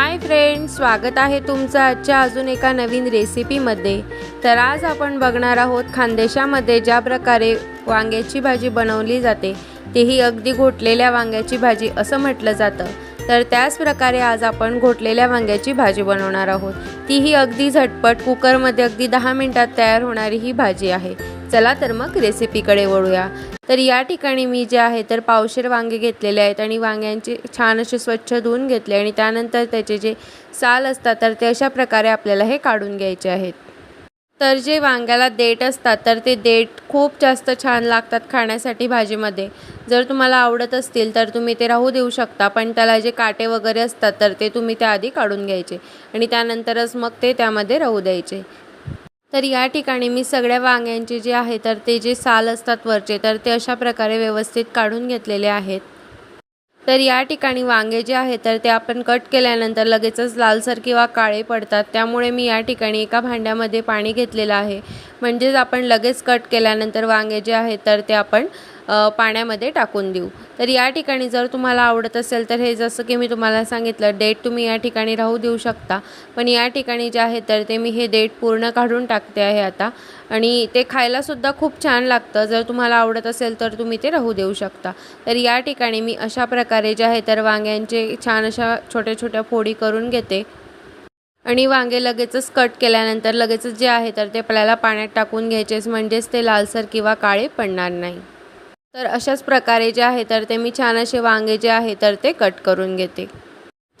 Hi friends स्वागत आहे तुमचं आजच्या अजून एका नवीन रेसिपीमध्ये. तर आज आपण बघणार आहोत खानदेशामध्ये ज्या प्रकारे वांग्याची भाजी बनवली जाते तेही अगदी घोटलेल्या वांग्याची भाजी असं म्हटलं जातं. तर त्याच प्रकारे आज आपण घोटलेल्या वांग्याची भाजी बनवणार आहोत. तीही अगदी झटपट कुकरमध्ये अगदी दहा मिनटात तयार होणारी ही भाजी आहे. चला तर मग रेसिपीकडे वळूया. तर या ठिकाणी मी जे आहे तर पावशेर वांगे घेतलेले आहेत आणि वांग्यांचे छान असे स्वच्छ धुवून घेतले आणि त्यानंतर त्याचे जे साल असतात तर ते अशा प्रकारे आपल्याला हे काढून घ्यायचे आहेत. तर जे वांग्याला देठ असतात तर ते देठ खूप जास्त छान लागतात खाण्यासाठी भाजीमध्ये. जर तुम्हाला आवडत असतील तर तुम्ही ते राहू देऊ शकता पण त्याला जे काटे वगैरे असतात तर ते तुम्ही त्याआधी काढून घ्यायचे आणि त्यानंतरच मग ते त्यामध्ये राहू द्यायचे. तर या ठिकाणी मी सगळ्या वांग्यांचे जे आहे तर ते जे साल असतात वरचे तर ते अशा प्रकारे व्यवस्थित काढून घेतलेले आहेत. तर या ठिकाणी वांगे जे आहे तर ते आपण कट केल्यानंतर लगेचच लालसर किंवा काळे पडतात. त्यामुळे मी या ठिकाणी एका भांड्यामध्ये पाणी घेतलेलं आहे. म्हणजेच आपण लगेच कट केल्यानंतर वांगे जे आहे तर ते आपण पाण्यामध्ये टाकून देऊ. तर या ठिकाणी जर तुम्हाला आवडत असेल तर हे जसं की मी तुम्हाला सांगितलं डेट तुम्ही या ठिकाणी राहू देऊ शकता. पण या ठिकाणी जे आहे तर ते मी हे डेट पूर्ण काढून टाकते आहे आता. आणि ते खायलासुद्धा खूप छान लागतं. जर तुम्हाला आवडत असेल तर तुम्ही ते राहू देऊ शकता. तर या ठिकाणी मी अशा प्रकारे जे आहे तर वांग्यांचे छान अशा छोट्या छोट्या फोडी करून घेते. आणि वांगे लगेचच कट केल्यानंतर लगेचच जे आहे तर ते आपल्याला पाण्यात टाकून घ्यायचेच. म्हणजेच ते लालसर किंवा काळे पडणार नाही. तर अशाच प्रकारे जे आहे तर ते मी छान असे वांगे जे आहे तर ते कट करून घेते.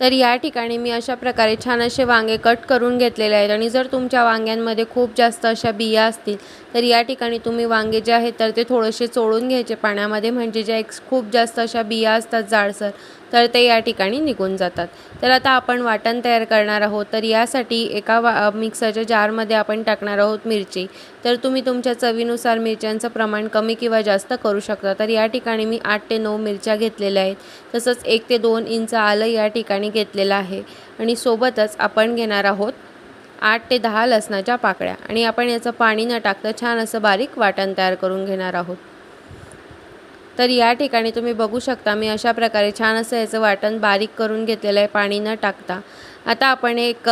तर या ठिकाणी मी अशा प्रकारे छान असे वांगे कट करून घेतलेले आहेत आणि जर तुमच्या वांग्यांमध्ये खूप जास्त अशा बिया असतील तर या ठिकाणी तुम्ही वांगे जे आहेत तर ते थोडेसे चोळून घ्यायचे पाण्यामध्ये. म्हणजे ज्या एक खूप जास्त अशा बिया असतात जाडसर तर ते या ठिकाणी निघून जातात. तर आता आपण वाटण तयार करणार आहोत. तर यासाठी एका वा मिक्सरच्या जारमध्ये आपण टाकणार आहोत मिरची. तर तुम्ही तुमच्या चवीनुसार मिरच्यांचं प्रमाण कमी किंवा जास्त करू शकता. तर या ठिकाणी मी आठ ते नऊ मिरच्या घेतलेल्या आहेत. तसंच एक ते दोन इंच आलं या ठिकाणी घेतलेलं आहे. आणि सोबतच आपण घेणार आहोत आठ ते दहा लसणाच्या पाकळ्या. आणि आपण याचं पाणी न टाकता छान असं बारीक वाटण तयार करून घेणार आहोत. तर या ठिकाणी तुम्ही बघू शकता मी अशा प्रकारे छान असं याचं वाटण बारीक करून घेतलेलं आहे पाणी न टाकता. आता आपण एक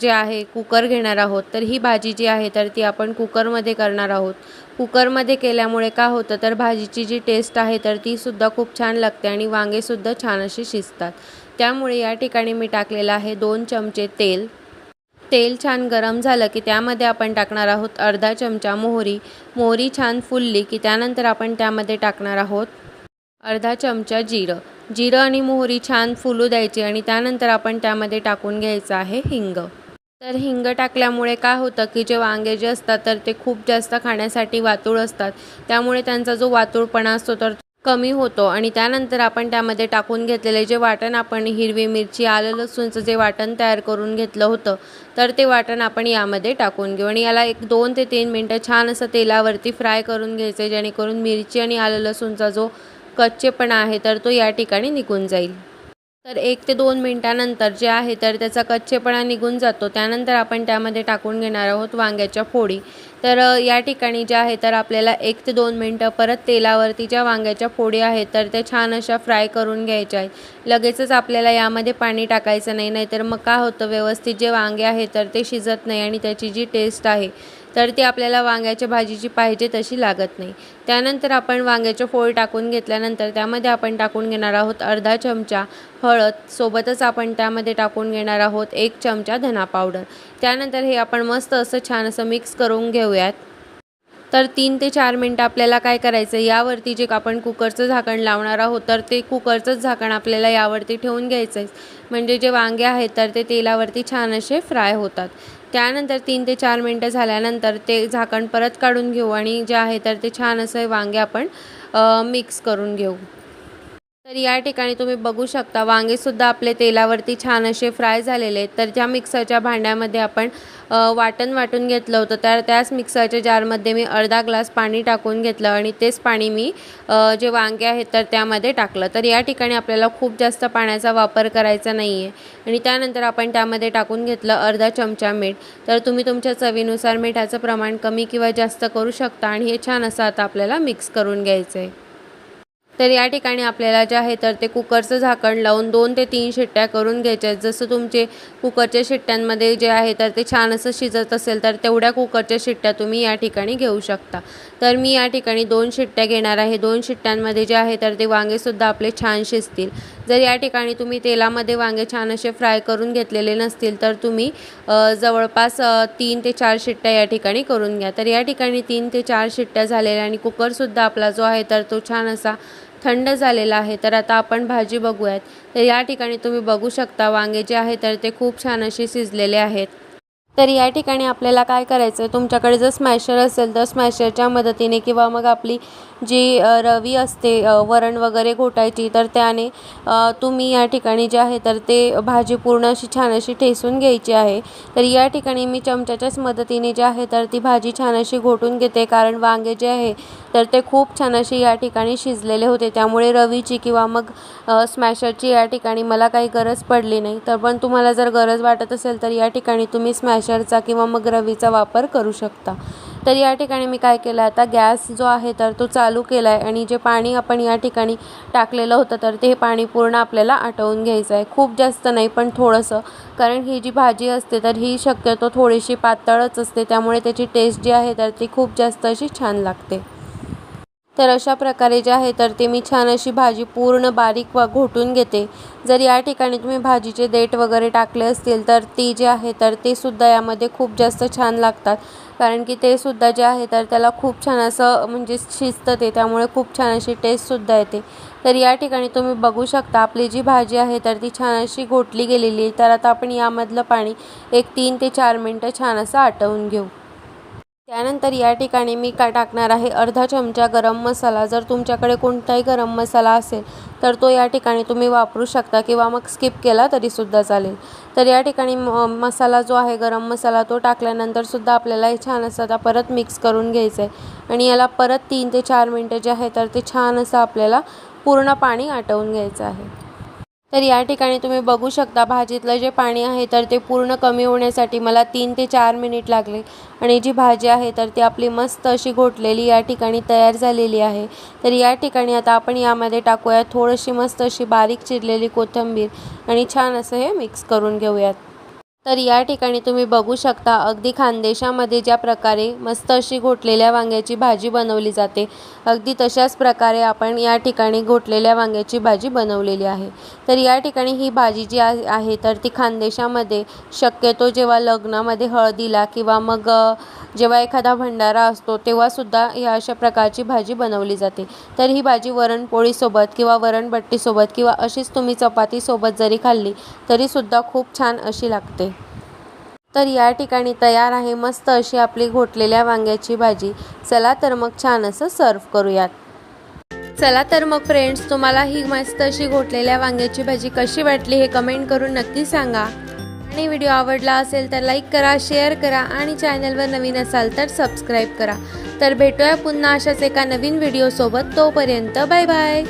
जे आहे कुकर घेणार आहोत. तर ही भाजी जी आहे तर ती आपण कुकरमध्ये करणार आहोत. कुकरमध्ये केल्यामुळे का होतं तर भाजीची जी टेस्ट आहे तर तीसुद्धा खूप छान लागते आणि वांगेसुद्धा छान असे शिजतात. त्यामुळे या ठिकाणी मी टाकलेलं आहे दोन चमचे तेल. तेल छान गरम झालं की त्यामध्ये आपण टाकणार आहोत अर्धा चमचा मोहरी. मोहरी छान फुलली की त्यानंतर आपण त्यामध्ये टाकणार आहोत अर्धा चमचा जिरं. जिरं आणि मोहरी छान फुलू द्यायची आणि त्यानंतर आपण त्यामध्ये टाकून घ्यायचं आहे हिंग. तर हिंग टाकल्यामुळे काय होतं की जे वांगे जे असतात तर ते खूप जास्त खाण्यासाठी वातूळ असतात. त्यामुळे त्यांचा जो वातूळपणा असतो तर कमी होतो आणि त्यानंतर आपण त्यामध्ये टाकून घेतलेले जे वाटण आपण हिरवी मिरची आलं लसूणचं जे वाटण तयार करून घेतलं होतं तर ते वाटण आपण यामध्ये टाकून घेऊ. आणि याला एक दोन ते तीन मिनटं छान असं तेलावरती फ्राय करून घ्यायचं जेणेकरून मिरची आणि आलं लसूणचा जो कच्चेपणा आहे तर तो या ठिकाणी निघून जाईल. तर एक ते दोन मिनटानंतर जे आहे तर त्याचा कच्चेपणा निघून जातो. त्यानंतर आपण त्यामध्ये टाकून घेणार आहोत वांग्याच्या फोडी. तर या ठिकाणी जे आहे तर आपल्याला एक ते दोन मिनटं परत तेलावरती ज्या वांग्याच्या फोडी आहेत तर त्या छान अशा फ्राय करून घ्यायच्या आहेत. लगेचच आपल्याला यामध्ये पाणी टाकायचं नाही नाहीतर मग काय होतं व्यवस्थित जे वांगे आहेत तर ते शिजत नाही आणि त्याची जी टेस्ट आहे तर ती आपल्याला वांग्याच्या भाजीची पाहिजे तशी लागत नाही. त्यानंतर आपण वांग्याच्या फोड टाकून घेतल्यानंतर त्यामध्ये आपण टाकून घेणार आहोत अर्धा चमचा हळद. सोबतच आपण त्यामध्ये टाकून घेणार आहोत एक चमचा धना पावडर. त्यानंतर हे आपण मस्त असं छान असं मिक्स करून घेऊयात. तर तीन ते चार मिनटं आपल्याला काय करायचं यावरती जे आपण कुकरचं झाकण लावणार आहोत तर ते कुकरचंच झाकण आपल्याला यावरती ठेवून घ्यायचं आहे म्हणजे जे वांगे आहेत तर ते तेलावरती छान असे फ्राय होतात. त्यानंतर तीन ते चार मिनटं झाल्यानंतर ते झाकण परत काढून घेऊ आणि जे आहे तर ते छान असं वांगे आपण मिक्स करून घेऊ. तर या ठिकाणी तुम्ही बघू शकता वांगेसुद्धा आपले तेलावरती छान असे फ्राय झालेले आहेत. तर त्या मिक्सरच्या भांड्यामध्ये आपण वाटण वाटून घेतलं होतं तर त्याच मिक्सरच्या जारमध्ये मी अर्धा ग्लास पाणी टाकून घेतलं आणि तेच पाणी मी जे वांगे आहेत तर त्यामध्ये टाकलं. तर या ठिकाणी आपल्याला खूप जास्त पाण्याचा वापर करायचा नाही आहे आणि त्यानंतर आपण त्यामध्ये टाकून घेतलं अर्धा चमचा मीठ. तर तुम्ही तुमच्या चवीनुसार मिठाचं प्रमाण कमी किंवा जास्त करू शकता आणि हे छान असं आता आपल्याला मिक्स करून घ्यायचं आहे तर या ठिकाणी आपल्याला जे आहे तर ते कुकरचं झाकण लावून दोन ते तीन शिट्ट्या करून घ्यायच्या आहेत. जसं तुमचे कुकरच्या शिट्ट्यांमध्ये जे आहे तर ते छान असं शिजत असेल तर तेवढ्या कुकरच्या शिट्ट्या तुम्ही या ठिकाणी घेऊ शकता. तर मी या ठिकाणी दोन शिट्ट्या घेणार आहे. दोन शिट्ट्यांमध्ये जे आहे तर ते वांगेसुद्धा आपले छान शिजतील. जर या ठिकाणी तुम्ही तेलामध्ये वांगे छान असे फ्राय करून घेतलेले नसतील तर तुम्ही जवळपास तीन ते चार शिट्ट्या या ठिकाणी करून घ्या. तर या ठिकाणी तीन ते चार शिट्ट्या झालेल्या आणि कुकरसुद्धा आपला जो आहे तर तो छान असा थंड झालेला आहे तर आता आपण भाजी बघूयात. तर या ठिकाणी तुम्ही बघू शकता वांगे जे आहे तर ते खूप छान असे शिजलेले आहेत. तर या ठिकाणी आपल्याला काय करायचं? आहे तुमच्याकडे जर स्मॅशर असेल तर स्मॅशरच्या मदतीने किंवा मग आपली जी रवी असते वरण वगैरे घोटायची तर त्याने तुम्ही या ठिकाणी जे आहे तर ते भाजी पूर्ण अशी छान अशी ठेसून घ्यायची आहे. तर या ठिकाणी मी चमच्याच्याच मदतीने जे आहे तर ती भाजी छान अशी घोटून घेते. कारण वांगे जे आहे तर ते खूप छान असे या ठिकाणी शिजलेले होते. त्यामुळे रवीची किंवा मग स्मॅशरची या ठिकाणी मला काही गरज पडली नाही. तर पण तुम्हाला जर गरज वाटत असेल तर या ठिकाणी तुम्ही स्मॅश स्मॅशरचा किंवा मग रवीचा वापर करू शकता. तर या ठिकाणी मी काय केलं आता गॅस जो आहे तर तो चालू केला आहे आणि जे पाणी आपण या ठिकाणी टाकलेलं होतं तर ते पाणी पूर्ण आपल्याला आटवून घ्यायचं आहे खूप जास्त नाही पण थोडंसं. कारण ही जी भाजी असते तर ही शक्यतो थोडीशी पातळच असते त्यामुळे त्याची टेस्ट जी आहे तर ती खूप जास्त अशी छान लागते. तर अशा प्रकारे जे आहे तर ते मी छान अशी भाजी पूर्ण बारीक व घोटून घेते. जर या ठिकाणी तुम्ही भाजीचे देठ वगैरे टाकले असतील तर ती जे आहे तर ते सुद्धा यामध्ये खूप जास्त छान लागतात. कारण की ते सुद्धा जे आहे तर त्याला खूप छान असं म्हणजे शिजतं ते त्यामुळे खूप छान अशी टेस्टसुद्धा येते. तर या ठिकाणी तुम्ही बघू शकता आपली जी भाजी आहे तर ती छान अशी घोटली गेलेली आहे. तर आता आपण यामधलं पाणी एक तीन ते चार मिनटं छान असं आटवून घेऊ. त्यानंतर या ठिकाणी मी का टाकणार आहे? अर्धा चमचा गरम मसाला. जर तुमच्याकडे कोणताही गरम मसाला असेल तर तो या ठिकाणी तुम्ही वापरू शकता किंवा मग स्किप केला तरीसुद्धा चालेल. तर या ठिकाणी मसाला जो आहे गरम मसाला तो टाकल्यानंतरसुद्धा आपल्याला हे छान असं आता परत मिक्स करून घ्यायचं आहे आणि याला परत तीन ते चार मिनटं जे आहे तर ते छान असं आपल्याला पूर्ण पाणी आटवून घ्यायचं आहे. तर या ठिकाणी तुम्ही बघू शकता भाजीतलं जे पाणी आहे तर ते पूर्ण कमी होण्यासाठी मला तीन ते चार मिनिट लागले. आणि जी भाजी आहे तर ती आपली मस्त अशी घोटलेली या ठिकाणी तयार झालेली आहे. तर या ठिकाणी आता आपण यामध्ये टाकूया थोडीशी मस्त अशी बारीक चिरलेली कोथिंबीर आणि छान असं हे मिक्स करून घेऊयात. तर या ठिकाणी तुम्ही बघू शकता अगदी खानदेशामध्ये ज्या प्रकारे मस्त अशी घोटलेल्या वांग्याची भाजी बनवली जाते अगदी तशाच प्रकारे आपण या ठिकाणी घोटलेल्या वांग्याची भाजी बनवलेली आहे. तर या ठिकाणी ही भाजी जी आहे तर ती खानदेशामध्ये शक्यतो जेव्हा लग्नामध्ये हळदीला किंवा मग जेव्हा एखादा भंडारा असतो तेव्हासुद्धा या अशा प्रकारची भाजी बनवली जाते. तर ही भाजी वरणपोळीसोबत किंवा वरणबट्टीसोबत किंवा अशीच तुम्ही चपातीसोबत जरी खाल्ली तरीसुद्धा खूप छान अशी लागते. तर या ठिकाणी तयार आहे मस्त अशी आपली घोटलेल्या वांग्याची भाजी. चला तर मग छान असं सर्व करूयात. चला तर मग फ्रेंड्स तुम्हाला ही मस्त अशी घोटलेल्या वांग्याची भाजी कशी वाटली हे कमेंट करून नक्की सांगा. आणि व्हिडिओ आवडला असेल तर लाईक करा शेअर करा आणि चॅनलवर नवीन असाल तर सबस्क्राईब करा. तर भेटूया पुन्हा अशाच एका नवीन व्हिडिओसोबत तोपर्यंत बाय बाय